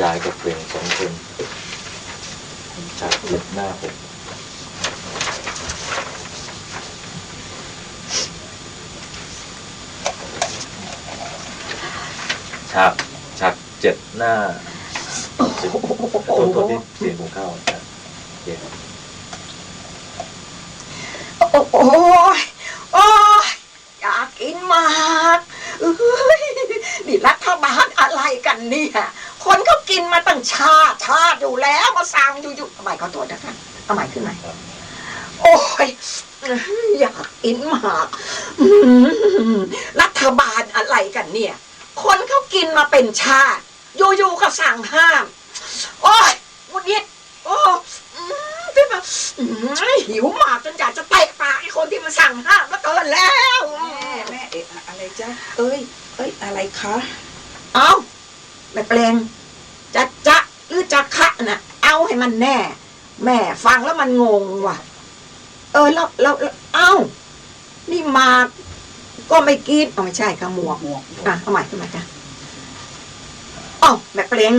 ยายกับเปล่งสองคนฉากเจ็ดหน้าผมฉากฉากเจ็ดหน้าสิบตัวตัวที่เสียงผมเข้าครับโอเคครับโอ้โอ้ยโอ้ยอยากกินมากเอ้ยนี่รัฐบาลอะไรกันเนี่ย กินมาตั้งชาติชาติอยู่แล้วมาสั่งอยู่ๆทำไมขอโทษนะคะเอาใหม่ขึ้นใหม่โอ้ยอยากกินมากอืมรัฐบาลอะไรกันเนี่ย คนเขากินมาเป็นชาติอยู่ๆก็สั่งห้าม โอ้ยมุดยิดโอ้อืมพี่มาอืมหิวมากจนอยากจะเตะปากไอ้คนที่มันสั่งห้ามแล้วเกินแล้วแม่แม่เอ๊ะอะไรจ๊ะเอ้ย เอ้ยอะไรคะ เอาแม่เปลงจะจะหรือจะคะ น่ะเอาให้มันแน่ แม่ฟังแล้วมันงงว่ะ เออแล้วแล้วแล้วเอ้า นี่มาก็ไม่กินเอาไม่ใช่ค่ะหมวกหมวกอะเอาใหม่ขึ้นมาจ้ะอ๋อแม่เปลง